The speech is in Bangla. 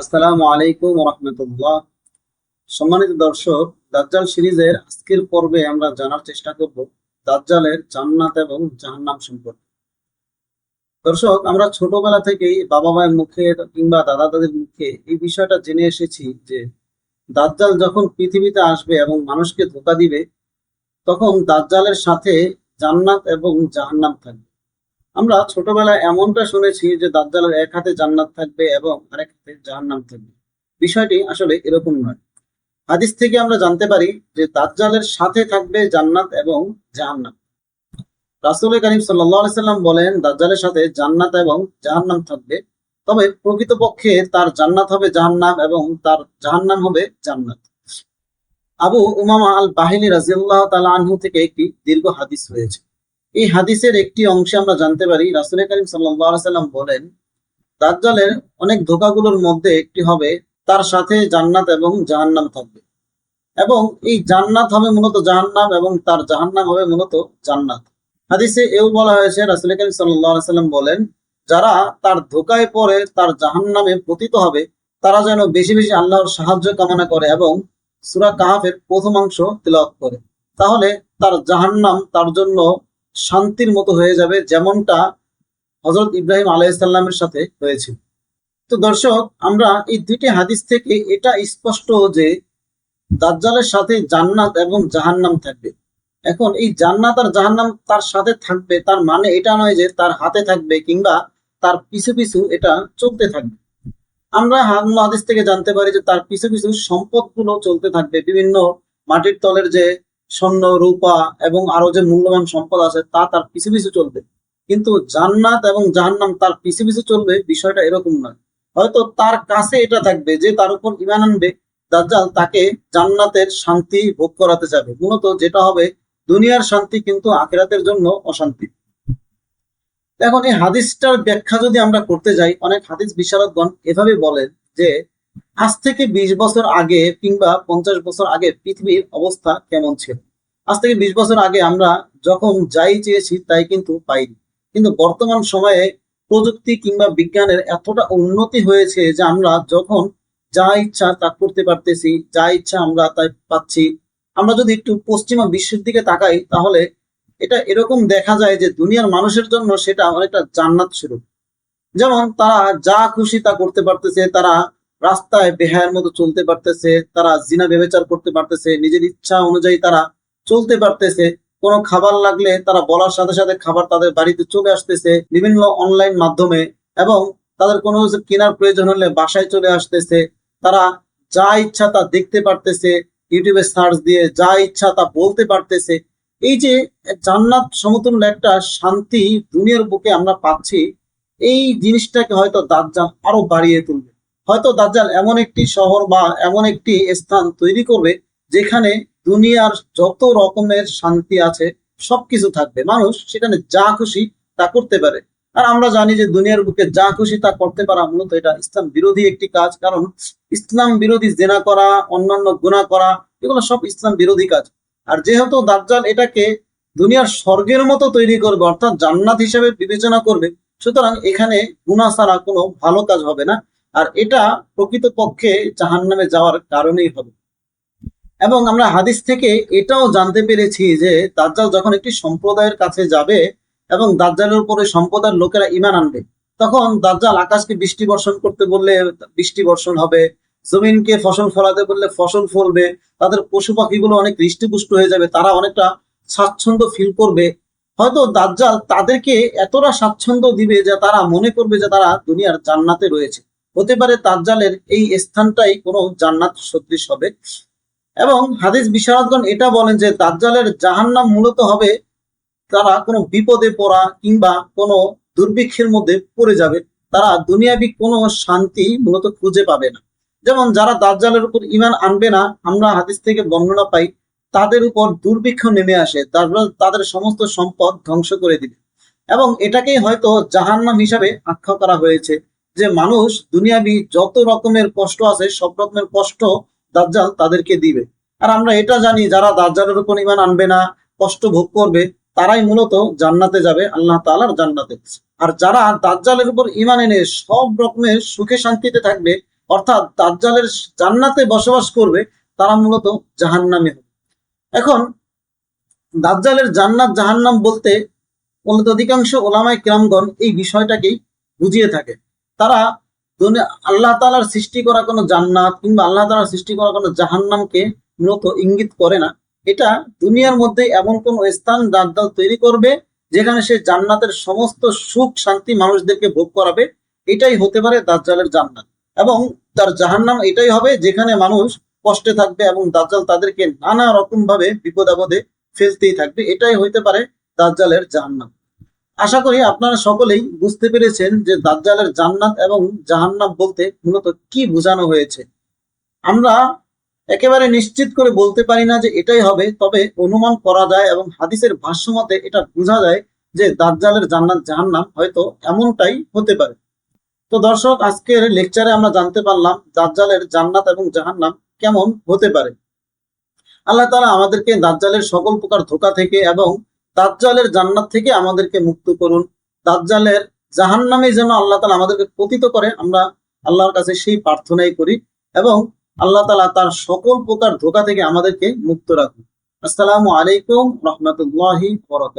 আসসালামু আলাইকুম রহমতুল্লাহ। সম্মানিত দর্শক, দাজ্জাল সিরিজের আজকের পর্বে আমরা জানার চেষ্টা করব দাজ্জালের জান্নাত এবং জাহান্নাম সম্পর্কে। দর্শক, আমরা ছোটবেলা থেকেই বাবা মায়ের মুখে কিংবা দাদা দাদির মুখে এই বিষয়টা জেনে এসেছি যে, দাজ্জাল যখন পৃথিবীতে আসবে এবং মানুষকে ধোকা দিবে, তখন দাজ্জালের সাথে জান্নাত এবং জাহান্নাম থাকবে। আমরা ছোটবেলায় এমনটা শুনেছি যে দাজ্জালের এক হাতে জান্নাত থাকবে এবং আরেক হাতে জাহান্নাম থাকবে। বিষয়টি আসলে এরকম নয়। হাদিস থেকে আমরা জানতে পারি যে দাজ্জালের সাথে থাকবে জান্নাত এবং জাহান্নাম। রাসূল করিম সাল্লাম বলেন, দাজ্জালের সাথে জান্নাত এবং জাহান্নাম থাকবে। তবে প্রকৃতপক্ষে তার জান্নাত হবে জাহান্নাম এবং তার জাহান্নাম হবে জান্নাত। আবু উমামা আল বাহিনী রাজিয়াল্লাহু তাআলা আনহু থেকে একটি দীর্ঘ হাদিস রয়েছে। এই হাদিসের একটি অংশে আমরা জানতে পারি রাসুল করিম সাল্লাম বলেন, দাজ্জালের অনেক ধোকাগুলোর মধ্যে একটি হবে, তার সাথে জান্নাত এবং জাহান্নাম থাকবে। এবং এই জান্নাত হবে মূলত জাহান্নাম এবং তার জাহান্নাম হবে মূলত জান্নাত। হাদিসে এও বলা হয়েছে রাসুল করিম সাল্লাম বলেন, যারা তার ধোকায় পড়ে তার জাহান্নামে পতিত হবে, তারা যেন বেশি বেশি আল্লাহর সাহায্য কামনা করে এবং সুরা কাহাফের প্রথমাংশ তিলাওয়াত করে। তাহলে তার জাহান্নাম তার জন্য শান্তির মতো হয়ে যাবে যেমনটা হজরত ইব্রাহিম আলাইসাল্লামের সাথে হয়েছিল তো দর্শক, আমরা এই দুইটি হাদিস থেকে এটা স্পষ্ট যে দাজ্জালের সাথে জান্নাত এবং জাহান্নাম থাকবে। এখন এই জান্নাত আর জাহান্নাম তার সাথে থাকবে, তার মানে এটা নয় যে তার হাতে থাকবে কিংবা তার পিছু পিছু এটা চলতে থাকবে। আমরা হাদিস থেকে জানতে পারি যে তার পিছু পিছু সম্পদগুলো চলতে থাকবে। বিভিন্ন মাটির তলের যে স্বর্ণ, রূপা এবং আরও যে মূল্যবান সম্পদ আছে তা তার পিছু পিছু চলবে। কিন্তু জান্নাত এবং জাহান্নাম তার পিছু পিছু চলবে বিষয়টা এরকম নয়। হয়তো তার কাছে এটা থাকবে যে তার উপর ইমান আনবে, দাজ্জাল তাকে জান্নাতের শান্তি ভোগ করাতে যাবে। মূলত যেটা হবে দুনিয়ার শান্তি কিন্তু আখিরাতের জন্য অশান্তি। এখন এই হাদিসটার ব্যাখ্যা যদি আমরা করতে যাই, অনেক হাদিস বিশারদগণ এভাবে বলেন যে আজ থেকে বিশ বছর আগে কিংবা পঞ্চাশ বছর আগে পৃথিবীর অবস্থা কেমন ছিল? আজ থেকে বিশ বছর আগে আমরা যখন যাই চেয়েছি তাই কিন্তু পাইনি। কিন্তু বর্তমান সময়ে প্রযুক্তি কিংবা বিজ্ঞানের এতটা উন্নতি হয়েছে যে আমরা যখন যা ইচ্ছা তা করতে পারতেছি, যা ইচ্ছা আমরা তাই পাচ্ছি। আমরা যদি একটু পশ্চিমা বিশ্বের দিকে তাকাই, তাহলে এটা এরকম দেখা যায় যে দুনিয়ার মানুষের জন্য সেটা অনেকটা জান্নাত স্বরূপ। যেমন তারা যা খুশি তা করতে পারতেছে, তারা রাস্তায় বেহায়ের মতো চলতে পারতেছে, তারা জিনা বেবেচার করতে পারতেছে, নিজের ইচ্ছা অনুযায়ী তারা চলতে পারতেছে। কোনো খাবার লাগলে তারা বলার সাথে সাথে খাবার তাদের বাড়িতে চলে আসতেছে বিভিন্ন অনলাইন মাধ্যমে এবং তাদের কোনো কিছু কেনার প্রয়োজন হলে বাসায় চলে আসতেছে। তারা যা ইচ্ছা তা দেখতে পারতেছে, ইউটিউবে সার্চ দিয়ে যা ইচ্ছা তা বলতে পারতেছে। এই যে জান্নাত সমতুল্য একটা শান্তি দুনিয়ার বুকে আমরা পাচ্ছি, এই জিনিসটাকে হয়তো দাজ্জাল আরও বাড়িয়ে তুলবে। হয়তো দাজ্জাল এমন একটি শহর বা এমন একটি স্থান তৈরি করবে যেখানে দুনিয়ার যত রকমের শান্তি আছে, সবকিছু থাকবে। মানুষ সেখানে যা খুশি তা করতে পারে। আর আমরা জানি যে দুনিয়ার বুকে যা খুশি তা করতে পারা মূলত এটা ইসলাম বিরোধী একটি কাজ। কারণ ইসলাম বিরোধী জেনা করা, অন্যান্য গুণা করা, এগুলো সব ইসলাম বিরোধী কাজ। আর যেহেতু দাজ্জাল এটাকে দুনিয়ার স্বর্গের মতো তৈরি করবে, অর্থাৎ জান্নাত হিসেবে বিবেচনা করবে, সুতরাং এখানে গুণা ছাড়া কোনো ভালো কাজ হবে না। আর এটা প্রকৃতপক্ষে জাহান নামে যাওয়ার কারণেই হবে। এবং আমরা হাদিস থেকে এটাও জানতে পেরেছি যে দাজ্জাল যখন একটি সম্প্রদায়ের কাছে যাবে এবং দাজ্জালের উপরে সম্প্রদায়ের লোকেরা ইমান আনবে, তখন দাজ্জাল আকাশকে বৃষ্টি বর্ষণ করতে বললে বৃষ্টি বর্ষণ হবে, জমিনকে ফসল ফলাতে বললে ফসল ফলবে, তাদের পশু পাখিগুলো অনেক হৃষ্টপুষ্ট হয়ে যাবে, তারা অনেকটা স্বাচ্ছন্দ্য ফিল করবে। হয়তো দাজ্জাল তাদেরকে এতটা স্বাচ্ছন্দ্য দিবে যে তারা মনে করবে যে তারা দুনিয়ার জান্নাতে রয়েছে। হতে পারে দাজ্জালের এই স্থানটাই কোনো জান্নাত সদৃশ হবে। এবং হাদিস বিশারদগণ এটা বলেন যে দাজ্জালের জাহান্নাম মূলত হবে তারা কোনো বিপদে পড়া কিংবা কোনো দুর্ভিক্ষের মধ্যে পড়ে যাবে। তারা দুনিয়াবি কোনো শান্তি মূলত খুঁজে পাবে না। যেমন যারা দাজ্জালের উপর ইমান আনবে না, আমরা হাদিস থেকে বর্ণনা পাই, তাদের উপর দুর্ভিক্ষ নেমে আসে, তারপর তাদের সমস্ত সম্পদ ধ্বংস করে দিবে। এবং এটাকেই হয়তো জাহান্নাম হিসাবে আখ্যা করা হয়েছে। যে মানুষ দুনিয়াবি যত রকমের কষ্ট আছে, সব রকমের কষ্ট দাজ্জাল তাদেরকে দিবে। আর আমরা এটা জানি, যারা দাজ্জালের উপর ইমান আনবে না, কষ্ট ভোগ করবে, তারাই মূলত জান্নাতে যাবে, আল্লাহ তাআলার জান্নাতে। আর যারা দাজ্জালের উপর ইমান এনে সব রকমের সুখে শান্তিতে থাকবে, অর্থাৎ দাজ্জালের জান্নাতে বসবাস করবে, তারা মূলত জাহান্নামে হবে। এখন, দাজ্জালের জান্নাত জাহান্নাম বলতে অধিকাংশ ওলামায় কিরামগণ এই বিষয়টাকেই বুঝিয়ে থাকে। তারা আল্লাহ তালার সৃষ্টি করা কোনো জান্নাত কিংবা আল্লাহ তালার সৃষ্টি করা কোনো জাহান্নামকে মূলত ইঙ্গিত করে না। এটা দুনিয়ার মধ্যে এমন কোন স্থান দাজ্জাল তৈরি করবে যেখানে সে জান্নাতের সমস্ত সুখ, শান্তি মানুষদেরকে ভোগ করাবে। এটাই হতে পারে দাজ্জালের জান্নাত। এবং তার জাহান্নাম এটাই হবে যেখানে মানুষ কষ্টে থাকবে এবং দাজ্জাল তাদেরকে নানা রকম ভাবে বিপদ আপদে ফেলতেই থাকবে। এটাই হইতে পারে দাজ্জালের জাহান্নাম আশা করি আপনারা সকলেই বুঝতে পেরেছেন যে দাজ্জালের জান্নাত এবং জাহান্নাম বলতে মূলত কি বোঝানো হয়েছে। আমরা একেবারে নিশ্চিত করে বলতে পারি না যে এটাই হবে, তবে অনুমান করা যায় এবং হাদিসের ভাষ্য মতে এটা বোঝা যায় যে দাজ্জালের জান্নাত জাহান্নাম হয়তো এমনটাই হতে পারে। তো দর্শক, আজকের লেকচারে আমরা জানতে পারলাম দাজ্জালের জান্নাত এবং জাহান্নাম কেমন হতে পারে। আল্লাহ তাআলা আমাদেরকে দাজ্জালের সকল প্রকার ধোকা থেকে এবং দাজ্জালের জান্নাত থেকে আমাদেরকে মুক্ত করুন। দাজ্জালের জাহান নামে যেন আল্লাহ তালা আমাদেরকে পতিত করে, আমরা আল্লাহর কাছে সেই প্রার্থনাই করি এবং আল্লাহ তালা তার সকল প্রকার ধোকা থেকে আমাদেরকে মুক্ত রাখুন। আসসালামু আলাইকুম রহমতুল্লাহি বরকাত